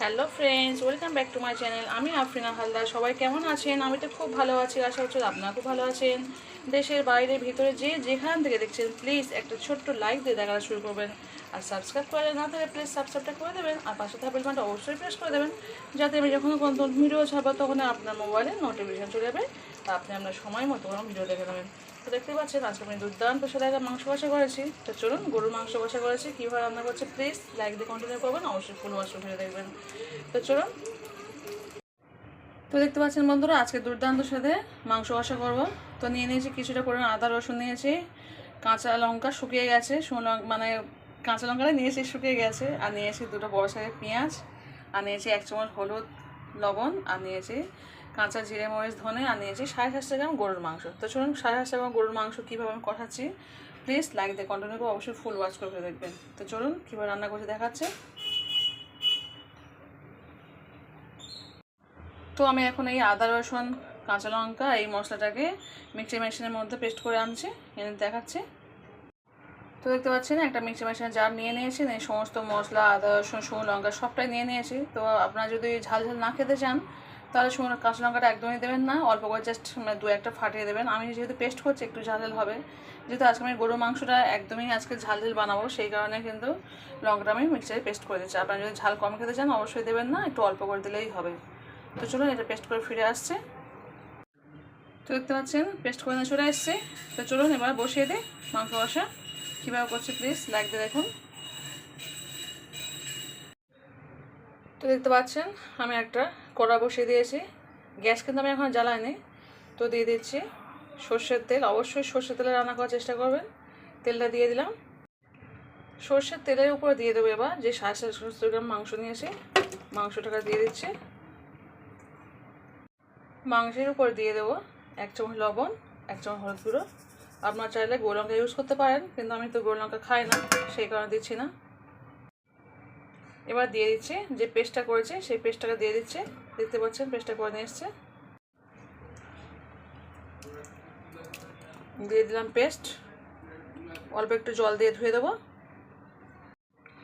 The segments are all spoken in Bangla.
Hello friends, welcome back to my channel. আমি আফরিনা হালদার। সবাই কেমন আছেন? আমি তো খুব ভালো আছি। আশা হচ্ছে আপনারা খুব ভালো আছেন। দেশের বাইরে, ভিতরে যে যেখান থেকে দেখছেন প্লিজ একটা ছোট্ট লাইক দিয়ে দেখা শুরু করবেন। আর সাবস্ক্রাইব করে না থাকলে প্লিজ সাবস্ক্রাইবটা করে দেবেন। আর পাশে থাকা বেলবানটা অবশ্যই প্রেস করে দেবেন। যাতে আমি যখন কোনো ভিডিও ছাড়বো, তখন আপনার মোবাইলে নোটিফিকেশন চলে যাবে। আপনি আপনার সময় মতো কোনো ভিডিও দেখে নেবেন। তো দেখতে পাচ্ছেন, আজকে আমি দুর্দান্ত সাথে একটা মাংস কষা করেছি। তো চলুন, গরুর মাংস কষা করেছি। কীভাবে রান্না করছে প্লিজ লাইক দিয়ে কন্টিনিউ করবেন, অবশ্যই ফুল ওয়াশ ভিডিও দেখবেন। তো চলুন। তো দেখতে পাচ্ছেন বন্ধুরা, আজকে দুর্দান্ত সাথে মাংস কষা করব। তো নিয়ে নিয়েছি কিছুটা করে আদা রসুন নিয়েছি, কাঁচা লঙ্কা শুকিয়ে গেছে, শুকনো মানে কাঁচা লঙ্কাটা নিয়েছি, শুকিয়ে গেছে। আর নিয়েছি দুটো বড় সাইজের পেঁয়াজ, আর নিয়েছি এক চামচ হলুদ লবণ, আর নিয়েছি কাঁচা জিরে, মরিচ, ধনে, আর নিয়েছি সাড়ে সাতশো গ্রাম গরুর মাংস। তো চলুন সাড়ে সাতশো গ্রাম গরুর মাংস কীভাবে আমি কষাচ্ছি প্লিজ লাইক দিয়ে কন্টিনিউ করে অবশ্যই ফুল ওয়াচ করে দেখবেন। তো চলুন কীভাবে রান্না করতে দেখাচ্ছে। তো আমি এখন এই আদা, রসুন, কাঁচা লঙ্কা, এই মশলাটাকে মিক্সি মেশিনের মধ্যে পেস্ট করে আনছি, এনে দেখাচ্ছি। তো দেখতে পাচ্ছেন, একটা মিক্সি মেশিনের জার নিয়ে নিয়েছি এই সমস্ত মশলা, আদা, রসুন, শুকনো লঙ্কা সবটাই নিয়ে নিয়েছি। তো আপনারা যদি ঝাল ঝাল না খেতে চান তাহলে শুকনো কাঁচা লঙ্কাটা একদমই দেবেন না, অল্প করে জাস্ট মানে দু একটা ফাটিয়ে দেবেন। আমি যেহেতু পেস্ট করছি, একটু ঝাল ঝাল হবে। যেহেতু আজকে আমি গরুর মাংসটা একদমই আজকে ঝাল ঝাল বানাবো, সেই কারণে কিন্তু লঙ্কাটা আমি মিক্সারে পেস্ট করে দিচ্ছি। আপনারা যদি ঝাল কম খেতে চান, অবশ্যই দেবেন না, একটু অল্প করে দিলেই হবে। তো চলুন, এটা পেস্ট করে ফিরে আসছে। তো দেখতে পাচ্ছেন পেস্ট করে চলে এসছে। তো চলুন, এবার বসিয়ে দিই মাংস বসা কীভাবে করছে প্লিজ দিয়ে দেখুন। তো দেখতে পাচ্ছেন, আমি একটা কড়া বসিয়ে দিয়েছি। গ্যাস কিন্তু আমি এখন জ্বালাইনি। তো দিয়ে দিচ্ছি সর্ষের তেল। অবশ্যই সর্ষের তেলে রান্না করার চেষ্টা করবেন। তেলটা দিয়ে দিলাম। সর্ষের তেলের উপরে দিয়ে দেবো এবার যে সাড়ে সাতশো গ্রাম মাংস নিয়েছি। মাংসটাকে দিয়ে দিচ্ছি। মাংসের উপর দিয়ে দেবো এক চামচ লবণ, এক চামচ হলুদ গুঁড়ো। আপনার চাইলে গোল লঙ্কা ইউজ করতে পারেন, কিন্তু আমি তো গোল লঙ্কা খাই না, সেই কারণে দিচ্ছি না। এবার দিয়ে দিচ্ছি যে পেস্টটা করেছে, সেই পেস্টটাকে দিয়ে দিচ্ছে। দেখতে পাচ্ছেন, পেস্টটা করে নিয়ে এসছে। দিয়ে দিলাম পেস্ট। অল্প একটু জল দিয়ে ধুয়ে দেবো।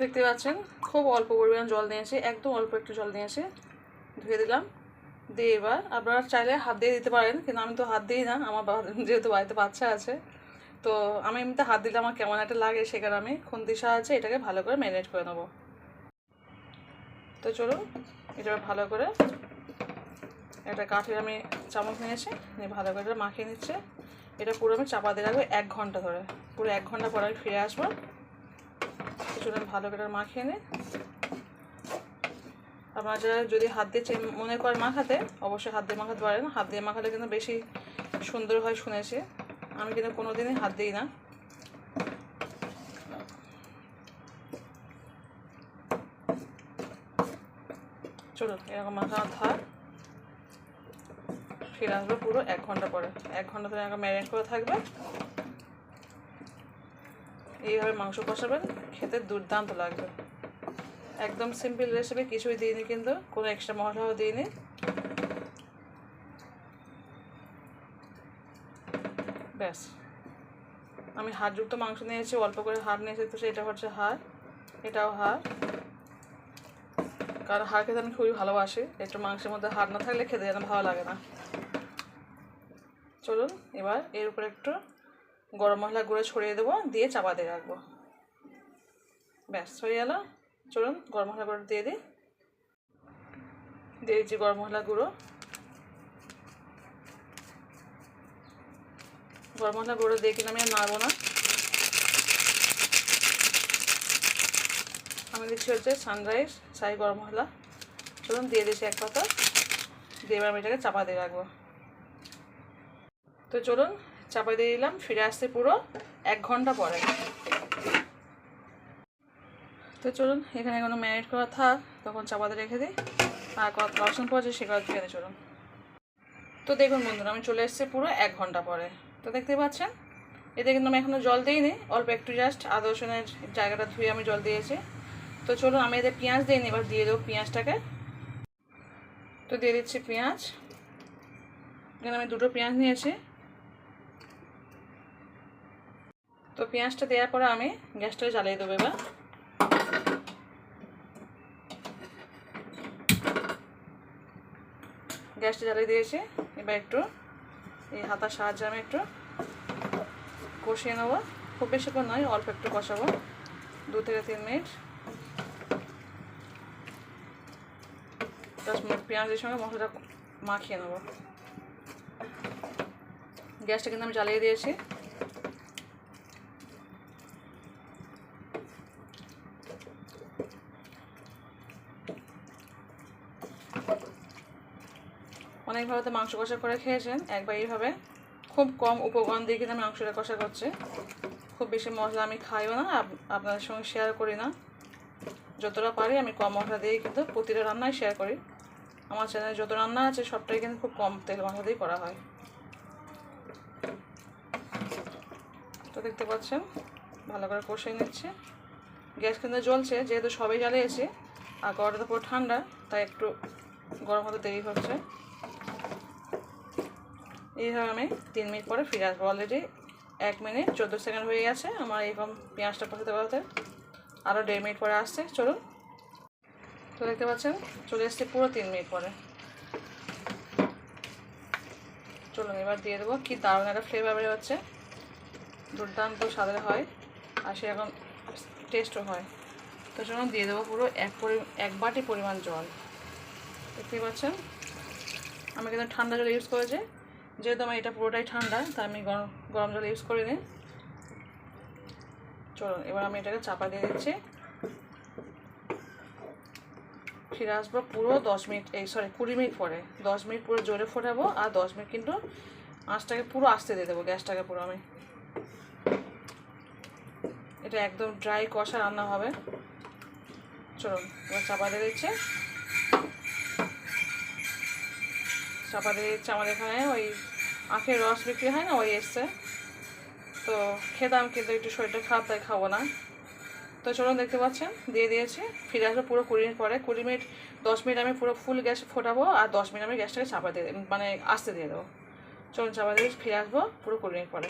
দেখতে পাচ্ছেন, খুব অল্প পরিমাণ জল নিয়েছি একদম অল্প একটু জল নিয়েছি ধুয়ে দিলাম। দিয়ে এবার আপনারা চাইলে হাত দিয়ে দিতে পারেন, কিন্তু আমি তো হাত দিই না, আমার যেহেতু বাড়িতে বাচ্চা আছে। তো আমি এমনিতে হাত দিলে আমার কেমন একটা লাগে সেখানে আমি খুন্তির সাহায্যে এটাকে ভালো করে ম্যারিনেট করে নেব। তো চলুন এটা ভালো করে একটা কাঠের আমি চামচ নিয়েছি নিয়ে ভালো করে এটা মাখিয়ে নিচ্ছে। এটা পুরো আমি চাপা দিয়ে রাখব এক ঘণ্টা ধরে। পুরো এক ঘণ্টা পরে আমি ফিরে আসব। কিছুটা ভালো করে মাখিয়ে নিই আপনারা যারা যদি হাত দিয়ে মনে করেন মাখাতে, অবশ্যই হাত দিয়ে মাখাতে পারেন। হাত দিয়ে মাখালে কিন্তু বেশি সুন্দর হয় শুনেছি। আমি কিন্তু কোনো দিনই হাত দিই না। চলুন, এরকম মাখানো থাক ফিরে আসবে পুরো এক ঘণ্টা পরে। এক ঘণ্টা ধরে এরকম ম্যারিনেট করে থাকবে। এইভাবে মাংস কষাবেন, খেতে দুর্দান্ত লাগবে। একদম সিম্পল রেসিপি কিছুই দিইনি কিন্তু, কোনো এক্সট্রা মশলাও দিইনি। ব্যাস। আমি হাড়যুক্ত মাংস নিয়েছি, অল্প করে হাড় নিয়েছি, তো সেটা হচ্ছে হাড়, এটাও হাড়। কারণ হাড় খেতে আমি খুবই ভালোবাসি, একটু মাংসের মধ্যে হাড় না থাকলে খেতে যেন ভালো লাগে না। চলুন এবার এর উপরে একটু গরম মশলা গুঁড়ো ছড়িয়ে দেবো, দিয়ে চাপা দিয়ে রাখব। ব্যাস, হয়ে গেল। চলুন গরম মশলা গুঁড়ো দিয়ে দিই। দিয়ে দিচ্ছি গরম মশলা গুঁড়ো। গরম মশলা গুঁড়ো দিয়ে কিনা আমি আর নাড়বো না। আমি দিচ্ছি হচ্ছে সানরাইজ সাই গরম মশলা চলুন দিয়ে দিচ্ছি এক পাতা। দিয়ে এবার আমি এটাকে চাপা দিয়ে রাখব। তো চলুন, চাপা দিয়ে দিলাম, ফিরে আসতে পুরো এক ঘণ্টা পরে। তো চলুন, এখানে কোনো ম্যারিনেট করা থাক, তখন চাপাতে রেখে দিই। আর কত রসুন পড়ছে, সে কথা খেতে চলুন। তো দেখুন বন্ধুরা, আমি চলে এসেছি পুরো এক ঘণ্টা পরে। তো দেখতে পাচ্ছেন, এতে কিন্তু আমি এখনও জল দিইনি, অল্প একটু জাস্ট আদর্শনের জায়গাটা ধুয়ে আমি জল দিয়েছি। তো চলুন আমি এদের পেঁয়াজ দিইনি এবার দিয়ে দেবো পেঁয়াজটাকে। তো দিয়ে দিচ্ছি পেঁয়াজ। এখানে আমি দুটো পেঁয়াজ নিয়েছি। তো পেঁয়াজটা দেওয়ার পরে আমি গ্যাসটা জ্বালিয়ে দেবো এবার। গ্যাসটা জ্বালিয়ে দিয়েছি। এবার একটু এই হাতার সাহায্যে আমি একটু কষিয়ে নেব। খুব বেশিক্ষণ নয়, অল্প একটু কষাবো। দু থেকে তিন মিনিট। দশ মিনিট পেঁয়াজের সঙ্গে মশলাটা মাখিয়ে নেব। গ্যাসটা কিন্তু আমি জ্বালিয়ে দিয়েছি। অনেকভাবে তো মাংস কষা করে খেয়েছেন, একবার এইভাবে। খুব কম উপকরণ দিয়ে কিন্তু আমি মাংসটা কষা করছি। খুব বেশি মশলা আমি খাইও না আপনাদের সঙ্গে শেয়ার করি না। যতটা পারি আমি কম মশলা দিয়েই কিন্তু প্রতিটা রান্নাই শেয়ার করি। আমার চ্যানেলে যত রান্না আছে, সবটাই কিন্তু খুব কম তেল মশলা দিয়েই করা হয়। তো দেখতে পাচ্ছেন, ভালো করে কষিয়ে নিচ্ছে। গ্যাস কিন্তু জ্বলছে, যেহেতু সবাই জ্বালিয়েছি, আর গড়টা তো পুরো ঠান্ডা, তাই একটু গরম হতে দেরি হচ্ছে। এইভাবে আমি তিন মিনিট পরে ফিরে আসব। অলরেডি এক মিনিট, চোদ্দ সেকেন্ড হয়ে গেছে, আমার এরকম পেঁয়াজটা কষাতে কষাতে। আরও দেড় মিনিট পরে আসছে, চলুন। তো দেখতে পাচ্ছেন, চলে এসছে পুরো তিন মিনিট পরে। চলুন, এবার দিয়ে দেবো। কি দারুণ একটা ফ্লেভার বের হচ্ছে। দুর্দান্ত স্বাদের হয়, আর সেরকম টেস্টও হয়। তো চলুন, দিয়ে দেবো পুরো এক পরি, এক বাটি পরিমাণ জল। দেখতেই পাচ্ছেন, আমি কিন্তু ঠান্ডা জল ইউজ করেছি। যেহেতু আমার এটা পুরোটাই ঠান্ডা, তাই আমি গরম গরম জল ইউজ করে করিনি। চলুন, এবার আমি এটাকে চাপা দিয়ে দিচ্ছি। ফিরে আসব পুরো দশ মিনিট, এই সরি কুড়ি মিনিট পরে। দশ মিনিট পুরো জোরে ফোটাবো আর দশ মিনিট কিন্তু আঁচটাকে পুরো আস্তে দিয়ে দেবো, গ্যাসটাকে পুরো আমি। এটা একদম ড্রাই কষা রান্না হবে। চলুন, এবার চাপা দিয়ে দিচ্ছি। চাপা দিয়ে দিচ্ছে আমাদের এখানে ওই আখের রস বিক্রি হয় না, ওই এসছে। তো খেতাম কিন্তু একটু শরীরটা খারাপ, তাই খাব না। তো চলুন দেখতে পাচ্ছেন? দিয়ে দিয়েছি। ফিরে আসব পুরো কুড়ি মিনিট পরে। কুড়ি মিনিট, দশ মিনিট আমি পুরো ফুল গ্যাস ফোটাবো আর দশ মিনিট আমি গ্যাসটাকে চাপা দিয়ে মানে আস্তে দিয়ে দেবো। চলুন চাপা দিয়ে ফিরে আসব পুরো কুড়ি মিনিট পরে।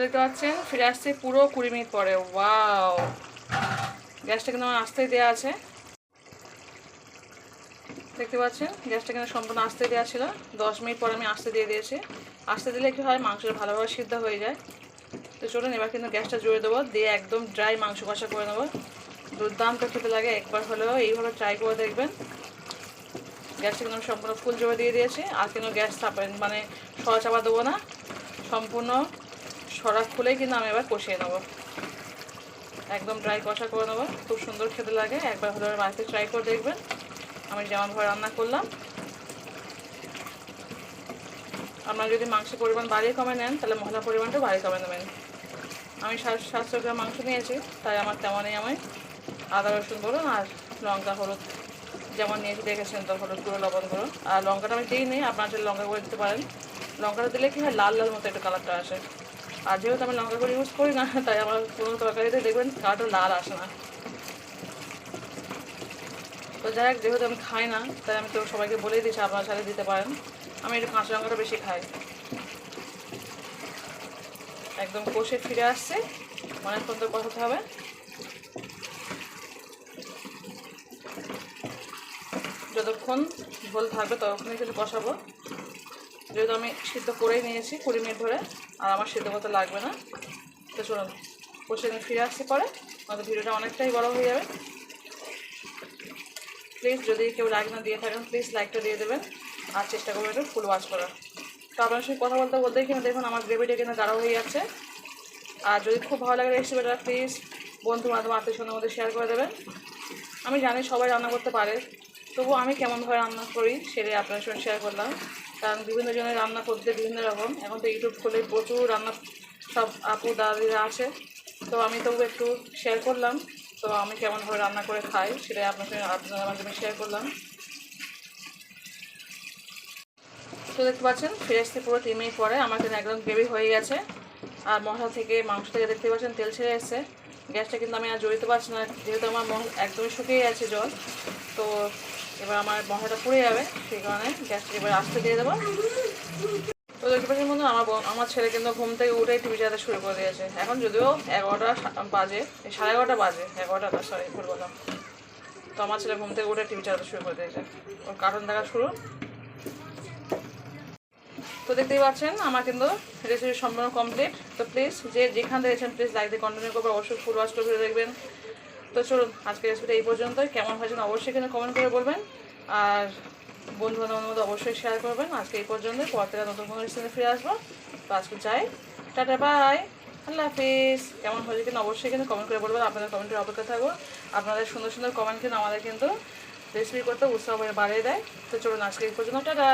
দেখতে পাচ্ছেন? ফিরে আসছে পুরো কুড়ি মিনিট পরে। ওয়াও! গ্যাসটা কিন্তু আমার আস্তেই দেওয়া আছে। দেখতে পাচ্ছেন? গ্যাসটা কিন্তু সম্পূর্ণ আস্তে দেওয়া ছিল। দশ মিনিট পরে আমি আসতে দিয়ে দিয়েছি। আসতে দিলে কি হয়? মাংসটা ভালোভাবে সিদ্ধ হয়ে যায়। তো চলুন, এবার কিন্তু গ্যাসটা জুড়ে দেবো, দিয়ে একদম ড্রাই মাংস কষা করে নেব। দুর্দান্ত খেতে লাগে, একবার হলেও এইভাবে ট্রাই করে দেখবেন। গ্যাসটা কিন্তু সম্পূর্ণ ফুল জোরে দিয়ে দিয়েছি, আর কিন্তু গ্যাস চাপেন মানে সরা চাপা দেবো না। সম্পূর্ণ সরা খুলেই কিন্তু আমি এবার কষিয়ে নেব। একদম ড্রাই কষা করে নেব, খুব সুন্দর খেতে লাগে, একবার হলেও বাড়িতে ট্রাই করে দেখবেন। আমি যেমনভাবে রান্না করলাম আপনারা যদি মাংসের পরিমাণ বাড়িয়ে কমে নেন, তাহলে মশলার পরিমাণটা বাড়িয়ে কমে নেবেন। আমি সাত- সাতশো গ্রাম মাংস নিয়েছি, তাই আমার তেমনই আমি আদা, রসুন বলুন আর লঙ্কা, হলুদ যেমন নিয়েছি, দেখেছেন তো, হলুদ গুঁড়ো, লবণ গুঁড়ো। আর লঙ্কাটা আমি দিই নি আপনারা যদি লঙ্কা করে দিতে পারেন। লঙ্কাটা দিলে কি হয়, লাল লাল মতো একটু কালারটা আসে। আর যেহেতু আমি লঙ্কা করে ইউজ করি না, তাই আমার কোনো তরকারিতে দেখবেন কালারটা লাল আসে না। তো যাই হোক, যেহেতু আমি খাই না, তাই আমি তো সবাইকে বলেই দিচ্ছি আপনারা সাথে দিতে পারেন। আমি একটু কাঁচা লঙ্কাটা বেশি খাই। একদম কষে ফিরে আসছে। অনেকক্ষণ তো কষাতে হবে। যতক্ষণ ঝোল থাকবে ততক্ষণই কিন্তু কষাবো। যেহেতু আমি সিদ্ধ করেই নিয়েছি কুড়ি মিনিট ধরে, আর আমার সিদ্ধ করতে লাগবে না। তো চলুন, কষে নিয়ে ফিরে আসতে পারে। আমাদের ভিডিওটা অনেকটাই বড় হয়ে যাবে। প্লিজ, যদি কেউ লাইক না দিয়ে থাকেন, প্লিজ লাইকটা দিয়ে দেবেন। আর চেষ্টা করবেন একটু ফুল ওয়াশ করার। তো আপনার সঙ্গে কথা বলতে বলতেই কিন্তু দেখুন আমার গ্রেভিটা কিন্তু গাঢ় হয়ে যাচ্ছে। আর যদি খুব ভালো লাগে রেসিপিটা প্লিজ বন্ধু বান্ধব, আত্মীয় সঙ্গে মধ্যে শেয়ার করে দেবেন। আমি জানি সবাই রান্না করতে পারে। তবু আমি কেমনভাবে রান্না করি সেটাই আপনার সঙ্গে শেয়ার করলাম। কারণ বিভিন্ন জনের রান্না করতে বিভিন্ন রকম। এখন তো ইউটিউব খুলে প্রচুর রান্না সব আপু, দাদিরা আছে। তো আমি তবু একটু শেয়ার করলাম। তো আমি কেমনভাবে রান্না করে খাই সেটাই আপনার সঙ্গে, আপনাদের মাধ্যমে শেয়ার করলাম। তো দেখতে পাচ্ছেন, ফিরে আসতে পুরো তিন মিনিট পরে, আমার কিন্তু একদম গ্রেভি হয়ে গেছে। আর মশলা থেকে মাংস থেকে দেখতে পাচ্ছেন, তেল ছেড়ে এসছে। গ্যাসটা কিন্তু আমি আর জড়িতে পারছি না, যেহেতু আমার মশ একদমই শুকিয়ে গেছে জল। তো এবার আমার মশলাটা পুড়ে যাবে, সেই কারণে গ্যাসটা এবার আসতে দিয়ে দেবো। তো দেখতে পাচ্ছেন বন্ধু আমার আমার ছেলে কিন্তু ঘুম থেকে উঠেই টিভি চালাতে শুরু করে দিয়েছে। এখন যদিও এগারোটা বাজে সাড়ে এগারোটা বাজে, এগারোটা সরি ভুল বললাম। তো আমার ছেলে ঘুম থেকে উঠে টিভি চালাতে শুরু করে দিয়েছে। ওর কার্টুন দেখা শুরু। তো দেখতেই পাচ্ছেন, আমার কিন্তু রেসিপি সম্পূর্ণ কমপ্লিট তো প্লিজ যে যেখান থেকে দেখছেন প্লিজ লাইক দিয়ে কন্টিনিউ করবেন, অবশ্যই ফুল ওয়াশ করে দেখবেন। তো চলুন, আজকের রেসিপিটা এই পর্যন্তই। কেমন হয়েছেন অবশ্যই কিন্তু কমেন্ট করে বলবেন। আর বন্ধু বান্ধবের মধ্যে অবশ্যই শেয়ার করবেন। আজকে এই পর্যন্ত পর থেকে নতুন কোনো রেসিপি ফিরে আসব। তো আজকে চাই টাটা বাই আল্লাহ হাফিজ। কেমন হয়েছে কিন্তু অবশ্যই কিন্তু কমেন্ট করে বলবেন। আপনাদের কমেন্টের অপেক্ষা থাকব আপনাদের সুন্দর সুন্দর কমেন্ট কিন্তু আমাদের কিন্তু রেসিপি করতে উৎসাহ বাড়িয়ে দেয়। তো চলুন, আজকে এই পর্যন্ত। টাটা।